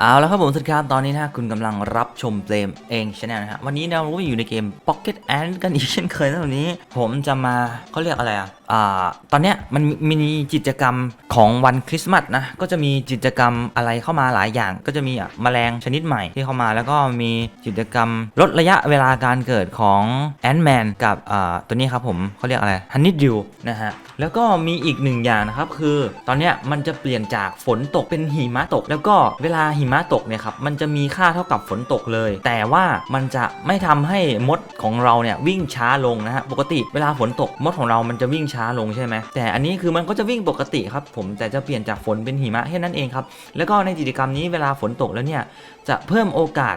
เอาแล้วครับผมสวัสดีครับตอนนี้นะคุณกำลังรับชมเกมเองชาแนลนะฮะวันนี้เราก็อยู่ในเกม Pocket Ant กันอีกเช่นเคยนะวันนี้ ผมจะมาเขาเรียกอะไรอะอ่าตอนเนี้ยมันมีกิจกรรมของวันคริสต์มาสนะก็จะมีกิจกรรมอะไรเข้ามาหลายอย่าง ก็จะมีอะแมลงชนิดใหม่ที่เข้ามาแล้วก็มีกิจกรรมลดระยะเวลาการเกิดของแอน m ์แมนกับอ่าตัวนี้ครับผมเขาเรียกอะไรฮันนี่ดิวนะฮะแล้วก็มีอีกหนึ่งอย่างนะครับคือ ตอนเนี้ยมันจะเปลี่ยนจากฝนตกเป็นหิมะตก แล้วก็เวลาหิมะตกเนี่ยครับมันจะมีค่าเท่ากับฝนตกเลย แต่ว่ามันจะไม่ทำให้มดของเราเนี่ยวิ่งช้าลงนะฮะปกติเวลาฝนตกมดของเรามันจะวิ่งช้าลงใช่ไหมแต่อันนี้คือมันก็จะวิ่งปกติครับผมแต่จะเปลี่ยนจากฝนเป็นหิมะแค่นั้นเองครับแล้วก็ในกิจกรรมนี้เวลาฝนตกแล้วเนี่ยจะเพิ่มโอกาส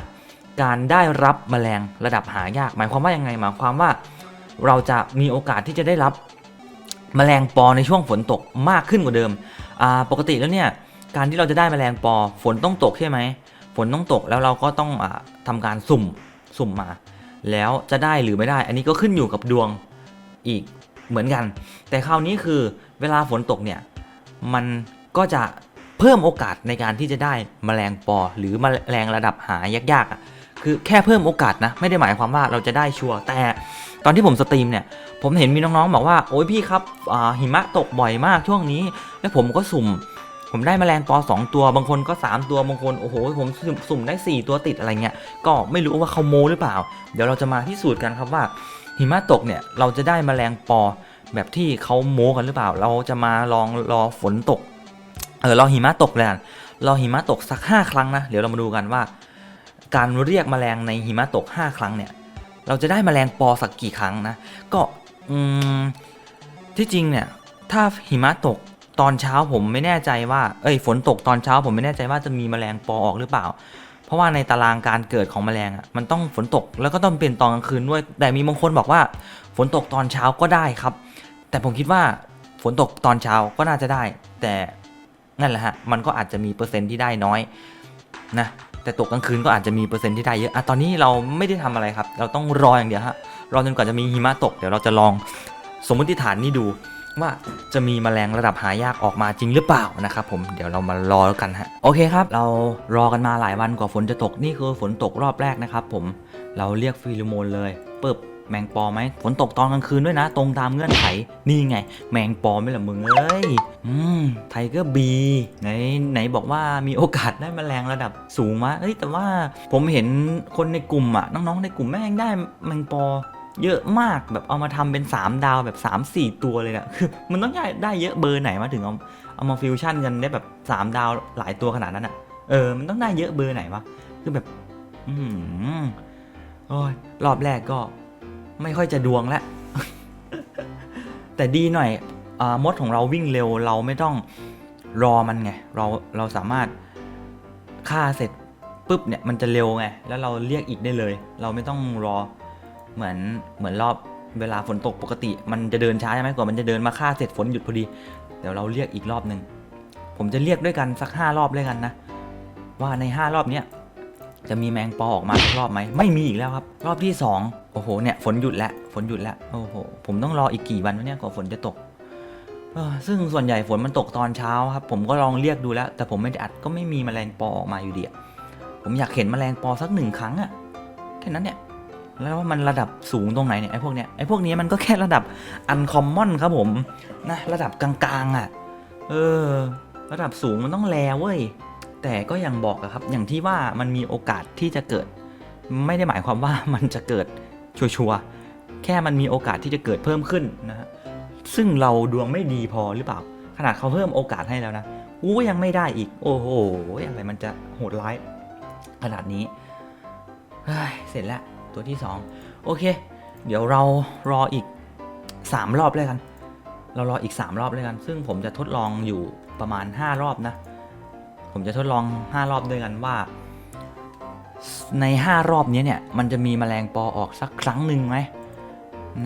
การได้รับแมลงระดับหายาก หมายความว่ายังไงหมายความว่า เราจะมีโอกาสที่จะได้รับ แมลงปอในช่วงฝนตกมากขึ้นกว่าเดิมปกติแล้วเนี่ยการที่เราจะได้แมลงปอฝนต้องตกใช่ไหมฝนต้องตกแล้วเราก็ต้องอาทำการสุ่มสุ่มมา แล้วจะได้หรือไม่ได้ อันนี้ก็ขึ้นอยู่กับดวงอีกเหมือนกัน แต่คราวนี้คือเวลาฝนตกเนี่ยมันก็จะเพิ่มโอกาสในการที่จะได้แมลงปอ หรือแมลงระดับหายากๆคือแค่เพิ่มโอกาสนะไม่ได้หมายความว่าเราจะได้ชัวร์แต่ ตอนที่ผมสตรีมเนี่ย ผมเห็นมีน้องๆบอกว่าโอ้ยพี่ครับหิมะตกบ่อยมากช่วงนี้ แล้วผมก็สุ่ม ผมได้แมลงปอ2ตัวบางคนก็ 3 ตัวบางคนโอ้โหผมสุ่มได้ 4 ตัวติดอะไรเงี้ยก็ไม่รู้ว่าเขาโมหรือเปล่า เดี๋ยวเราจะมาพิสูจน์กันครับว่า หิมะตกเนี่ยเราจะได้แมลงปอแบบที่เขาโม้กันหรือเปล่า เราจะมาลองรอฝนตก เออรอหิมะตกเลยกันรอหิมะตกสัก 5 ครั้งนะ เดี๋ยวเรามาดูกันว่า การเรียกแมลงในหิมะตก 5 ครั้งเนี่ย เราจะได้แมลงปอสักกี่ครั้งนะ ก็อืมที่จริงเนี่ย ถ้าหิมะตกตอนเช้าผมไม่แน่ใจว่า เอ้ยฝนตกตอนเช้าผมไม่แน่ใจว่าจะมีแมลงปอออกหรือเปล่า เพราะว่าในตารางการเกิดของแมลงอะมันต้องฝนตกแล้วก็ต้องเป็นตอนกลางคืนด้วย แต่มีบางคนบอกว่าฝนตกตอนเช้าก็ได้ครับ แต่ผมคิดว่าฝนตกตอนเช้าก็น่าจะได้ แต่นั่นแหละฮะมันก็อาจจะมีเปอร์เซ็นต์ที่ได้น้อยนะ แต่ตกกลางคืนก็อาจจะมีเปอร์เซ็นต์ที่ได้เยอะอะตอนนี้เราไม่ได้ทำอะไรครับ เราต้องรออย่างเดียวฮะรอจนกว่าจะมีหิมะตกเดี๋ยวเราจะลองสมมติฐานนี้ดูว่าจะมีแมลงระดับหายากออกมาจริงหรือเปล่านะครับผมเดี๋ยวเรามารอแล้วกันฮะโอเคครับ เรารอกันมาหลายวันกว่าฝนจะตกนี่คือฝนตกรอบแรกนะครับผมเราเรียกฟีโรโมนเลยปึ๊บ แมงปอไหมฝนตกตอนกลางคืนด้วยนะ ตรงตามเงื่อนไข นี่ไง แมงปอไม่ละมึงเอ้ย อืมไทเกอร์บีไหนไหนบอกว่ามีโอกาสได้แมลงระดับสูงมาเอ้ยแต่ว่าผมเห็นคนในกลุ่มอะน้องๆในกลุ่มแม่งได้แมงปอเยอะมากแบบเอามาทำเป็น 3 ดาวแบบ 3 4 ตัวเลยนะคือมันต้องได้ได้เยอะเบอร์ไหนมาถึงเอาเอามาฟิวชั่นกันได้แบบ 3 ดาวหลายตัวขนาดนั้นอะ่ะเออมันต้องได้เยอะเบอร์ไหนวะคือแบบ อืมโอ้ยรอบแรกก็ ไม่ค่อยจะดวงแล้วแต่ดีหน่อยอมดของเราวิ่งเร็วเราไม่ต้องรอมันไง เราเราสามารถฆ่าเสร็จปุ๊บเนี่ยมันจะเร็วไง แล้วเราเรียกอีกได้เลย เราไม่ต้องรอเหมือนเหมือนรอบเวลาฝนตกปกติ มันจะเดินช้าใช่ไหมกว่ามันจะเดินมาฆ่าเสร็จฝนหยุดพอดี เดี๋ยวเราเรียกอีกรอบหนึ่งผมจะเรียกด้วยกันสักห้ารอบด้วยกันนะว่าในห้ารอบเนี้ย จะมีแมงปอออกมาสักรอบไหมไม่มีอีกแล้วครับ รอบที่สองโอ้โหเนี่ยฝนหยุดแล้วฝนหยุดแล้วโอ้โหผมต้องรออีกกี่วันวะเนี่ยกว่าฝนจะตกซึ่งส่วนใหญ่ฝนมันตกตอนเช้าครับ ผมก็ลองเรียกดูแล้ว แต่ผมไม่ได้อัดก็ไม่มีแมลงปอออกมาอยู่ดีผมอยากเห็นแมลงปอสักหนึ่งครั้งอะแค่นั้นเนี่ยแล้วว่ามันระดับสูงตรงไหนเนี่ยไอ้พวกเนี้ยไอ้พวกนี้มันก็แค่ระดับอันคอมมอนครับผมนะระดับกลางๆอะ่ะ เออ ระดับสูงมันต้องแลเว้ย แต่ก็ยังบอกอะครับ อย่างที่ว่ามันมีโอกาสที่จะเกิด ไม่ได้หมายความว่ามันจะเกิดชัวร์ๆแค่มันมีโอกาสที่จะเกิดเพิ่มขึ้นนะฮะซึ่งเราดวงไม่ดีพอหรือเปล่า ขนาดเขาเพิ่มโอกาสให้แล้วนะกูก็ยังไม่ได้อีก โอ้โหอะไรมันจะโหดร้าย ขนาดนี้เฮ้ยเสร็จแล้วตัวที่ 2 โอเค เดี๋ยวเรารออีก 3 รอบเลยกัน เรารออีก 3 รอบเลยกัน ซึ่งผมจะทดลองอยู่ประมาณ 5 รอบนะ ผมจะทดลอง 5 รอบด้วยกันว่า ใน 5 รอบนี้เนี่ยมันจะมีแมลงปอออกสักครั้งหนึ่งไหม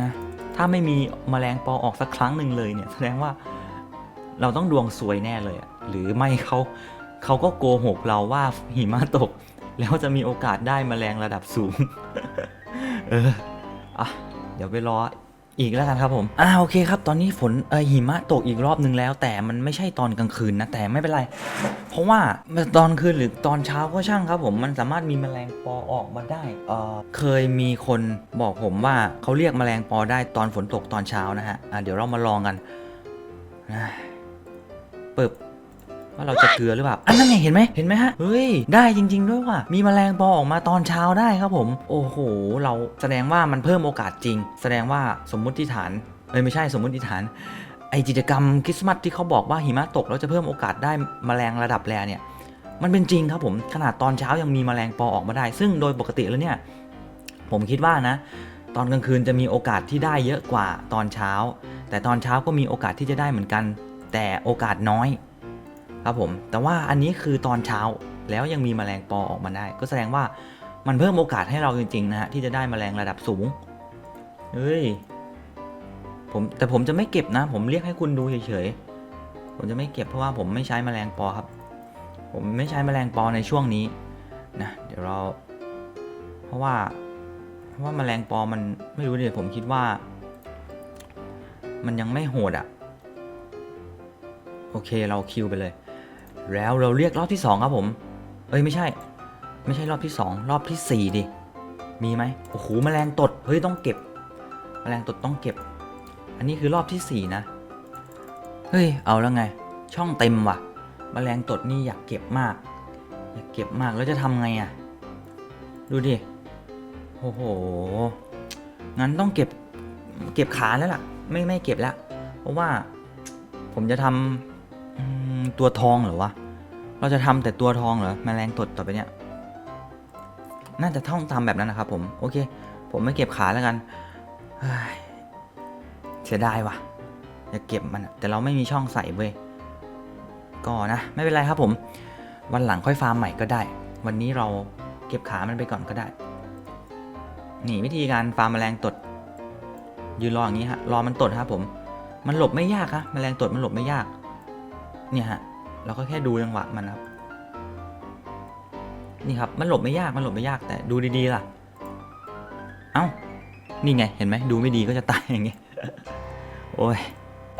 นะถ้าไม่มีแมลงปอออกสักครั้งหนึ่งเลยเนี่ยแสดงว่าเราต้องดวงซวยแน่เลยหรือไม่เขาเขาก็โกหกเราว่าหิมะตก แล้วจะมีโอกาสได้แมลงระดับสูง เอออะเดี๋ยวไปรอ อีกแล้วกันครับผม อ่าโอเคครับ ตอนนี้ฝนเออหิมะตกอีกรอบนึงแล้ว แต่มันไม่ใช่ตอนกลางคืนนะ แต่ไม่เป็นไร เพราะว่าตอนคืนหรือตอนเช้าก็ช่างครับผม มันสามารถมีแมลงปอออกมาได้เออเคยมีคนบอกผมว่าเขาเรียกแมลงปอได้ตอนฝนตกตอนเช้านะฮะ อ่าเดี๋ยวเรามาลองกันเปิบ ว่าเราจะเกลือหรือเปล่า อันนั้นไงเห็นไหมเห็นไหมฮะ เฮ้ย ได้จริง ๆ ด้วยว่ะ มีแมลงปอออกมาตอนเช้าได้ครับผม โอ้โห เราแสดงว่ามันเพิ่มโอกาสจริง แสดงว่าสมมุติฐาน เอ้ยไม่ใช่สมมุติฐาน ไอกิจกรรมคริสต์มาสที่เขาบอกว่าหิมะตกแล้วจะเพิ่มโอกาสได้แมลงระดับแรเนี่ย มันเป็นจริงครับผม ขนาดตอนเช้ายังมีแมลงปอออกมาได้ ซึ่งโดยปกติแล้วเนี่ย ผมคิดว่านะ ตอนกลางคืนจะมีโอกาสที่ได้เยอะกว่าตอนเช้า แต่ตอนเช้าก็มีโอกาสที่จะได้เหมือนกัน แต่โอกาสน้อย ครับผมแต่ว่าอันนี้คือตอนเช้าแล้วยังมีแมลงปอออกมาได้ ก็แสดงว่ามันเพิ่มโอกาสให้เราจริงๆนะฮะที่จะได้แมลงระดับสูงเฮ้ยผมแต่ผมจะไม่เก็บนะ ผมเรียกให้คุณดูเฉยๆผมจะไม่เก็บเพราะว่าผมไม่ใช้แมลงปอครับ ผมไม่ใช้แมลงปอในช่วงนี้นะเดี๋ยวเรา เพราะว่าเพราะว่าแมลงปอมันไม่รู้เดิผมคิดว่า มันยังไม่โหดอะ่ะ โอเคเราคิวไปเลย แล้วเราเรียกรอบที่สองครับผม เอ้ยไม่ใช่ ไม่ใช่รอบที่สองรอบที่สี่ดิ มีไหมโอ้โหแมลงตด เฮ้ยต้องเก็บ แมลงตดต้องเก็บ อันนี้คือรอบที่สี่นะ เฮ้ยเอาแล้วไง ช่องเต็มว่ะ แมลงตดนี่อยากเก็บมาก อยากเก็บมากแล้วจะทำไงอะ่ะ ดูดิ โอ้โห งั้นต้องเก็บเก็บขาแล้วล่ะ ไม่ไม่เก็บแล้ว เพราะว่าผมจะทำ ตัวทองเหรอวะ เราจะทำแต่ตัวทองเหรอแมลงตดต่อไปเนี่ย น่าจะท่องตามแบบนั้นนะครับผม โอเค ผมไม่เก็บขาแล้วกัน เสียดายว่ะ อยากเก็บมัน แต่เราไม่มีช่องใส่เว้ย ก็นะ ไม่เป็นไรครับผม วันหลังค่อยฟาร์มใหม่ก็ได้ วันนี้เราเก็บขามันไปก่อนก็ได้ นี่วิธีการฟาร์มแมลงตด ยืนรออย่างนี้ฮะ รอมันตดครับผม มันหลบไม่ยากฮะแมลงตดมันหลบไม่ยาก เนี่ยฮะเราก็แค่ดูจังหวะมันครับนี่ครับมันหลบไม่ยากมันหลบไม่ยากแต่ดูดีๆล่ะ เอ้านี่ไงเห็นไหมดูไม่ดีก็จะตายอย่างเงี้ยโอ้ย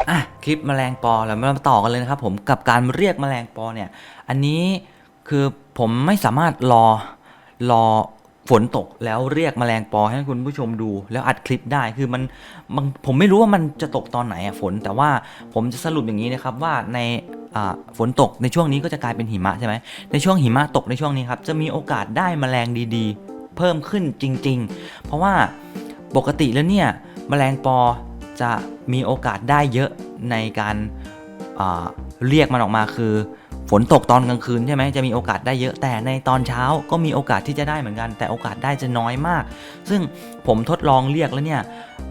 อะคลิปแมลงปอแล้วมาต่อกันเลยนะครับ ผมกับการเรียกแมลงปอเนี่ย อันนี้คือผมไม่สามารถรอรอฝนตกแล้วเรียกแมลงปอให้คุณผู้ชมดู แล้วอัดคลิปได้คือมันมันผมไม่รู้ว่ามันจะตกตอนไหนอะฝน แต่ว่าผมจะสรุปอย่างนี้นะครับว่าใน ฝนตกในช่วงนี้ก็จะกลายเป็นหิมะใช่ไหมในช่วงหิมะตกในช่วงนี้ครับจะมีโอกาสได้แมลงดีๆ เพิ่มขึ้นจริง ๆ เพราะว่าปกติแล้วเนี่ยแมลงปอจะมีโอกาสได้เยอะในการาเรียกมันออกมาคือ ฝนตกตอนกลางคืนใช่ไหมจะมีโอกาสได้เยอะแต่ในตอนเช้าก็มีโอกาสที่จะได้เหมือนกัน แต่โอกาสได้จะน้อยมาก ซึ่งผมทดลองเรียกแล้วเนี่ย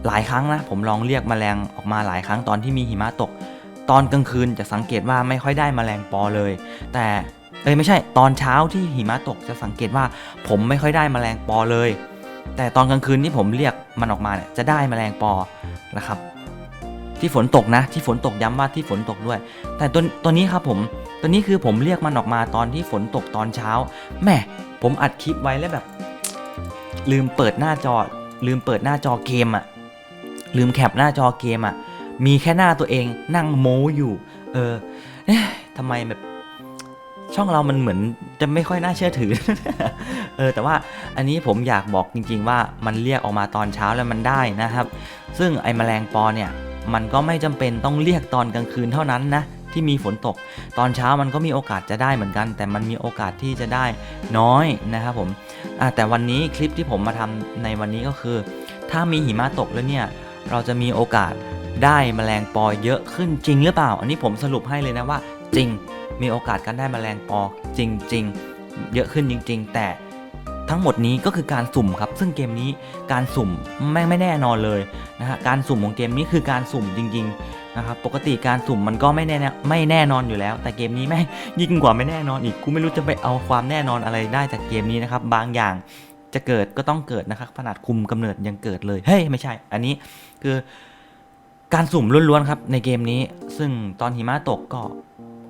หลายครั้งนะผมลองเรียกแมลงออกมาหลายครั้งตอนที่มีหิมะตก ตอนกลางคืนจะสังเกตว่าไม่ค่อยได้แมลงปอเลย แต่เอ้ยไม่ใช่ตอนเช้าที่หิมะตกจะสังเกตว่าผมไม่ค่อยได้แมลงปอเลย แต่ตอนกลางคืนที่ผมเรียกมันออกมาเนี่ยจะได้แมลงปอนะครับ ที่ฝนตกนะ ที่ฝนตกย้ำว่าที่ฝนตกด้วย แต่ตัวตัวนี้ครับผมตัวนี้คือผมเรียกมันออกมาตอนที่ฝนตกตอนเช้าแหม่ผมอัดคลิปไว้แล้วแบบ ลืมเปิดหน้าจอ ลืมเปิดหน้าจอเกมอะลืมแคปหน้าจอเกมอะ มีแค่หน้าตัวเองนั่งโม้อยู่ เออเอ๊ะทำไมแบบช่องเรามันเหมือนจะไม่ค่อยน่าเชื่อถือ เออ แต่ว่าอันนี้ผมอยากบอกจริง ๆ ว่ามันเรียกออกมาตอนเช้าแล้วมันได้นะครับ ซึ่งไอ้แมลงปอเนี่ย มันก็ไม่จำเป็นต้องเรียกตอนกลางคืนเท่านั้นนะที่มีฝนตก ตอนเช้ามันก็มีโอกาสจะได้เหมือนกัน แต่มันมีโอกาสที่จะได้น้อยนะครับผมแต่วันนี้คลิปที่ผมมาทำในวันนี้ก็คือ ถ้ามีหิมะตกแล้วเนี่ย เราจะมีโอกาส ได้แมลงปอเยอะขึ้นจริงหรือเปล่า อันนี้ผมสรุปให้เลยนะว่า จริงมีโอกาสการได้แมลงปอจริง ๆ เยอะขึ้นจริง ๆ แต่ทั้งหมดนี้ก็คือการสุ่มครับ ซึ่งเกมนี้การสุ่มไม่ไม่แน่นอนเลยนะฮะการสุ่มของเกมนี้คือการสุ่มจริงๆนะครับปกติการสุ่มมันก็ไม่แน่ไม่แน่นอนอยู่แล้ว แต่เกมนี้แม่งยิ่งกว่าไม่แน่นอนอีกกูไม่รู้จะไปเอาความแน่นอนอะไรได้จากเกมนี้นะครับบางอย่างจะเกิดก็ต้องเกิดนะครับขนาดคุมกำเนิดยังเกิดเลยเฮ้ยไม่ใช่ อันนี้คือ การสุ่มล้วนๆครับในเกมนี้ ซึ่งตอนหิมะตกก็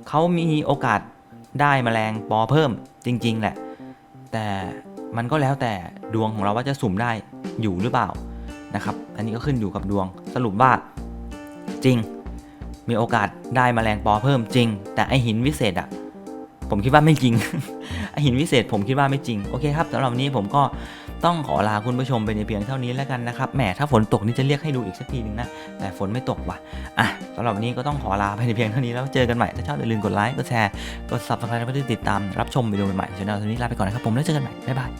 เขามีโอกาสได้แมลงปอเพิ่มจริง ๆ แหละ แต่มันก็แล้วแต่ดวงของเราว่าจะสุ่มได้อยู่หรือเปล่านะครับ อันนี้ก็ขึ้นอยู่กับดวงสรุปว่าจริง มีโอกาสได้แมลงปอเพิ่มจริง แต่ไอหินวิเศษอะผมคิดว่าไม่จริง ไอหินวิเศษผมคิดว่าไม่จริง โอเคครับสำหรับวันนี้ผมก็ ต้องขอลาคุณผู้ชมไปในเพียงเท่านี้แล้วกันนะครับแหมถ้าฝนตกนี่จะเรียกให้ดูอีกสักทีหนึ่งนะ แต่ฝนไม่ตกว่ะอะสำหรับวันนี้ก็ต้องขอลาไปในเพียงเท่านี้แล้วเจอกันใหม่ถ้าชอบอย่าลืมกดไลค์กดแชร์กด subscribe เพื่อติดตามรับชมวิดีโอใหม่ๆช่องนี้ลาไปก่อนนะครับผมแล้วเจอกันใหม่บ๊ายบาย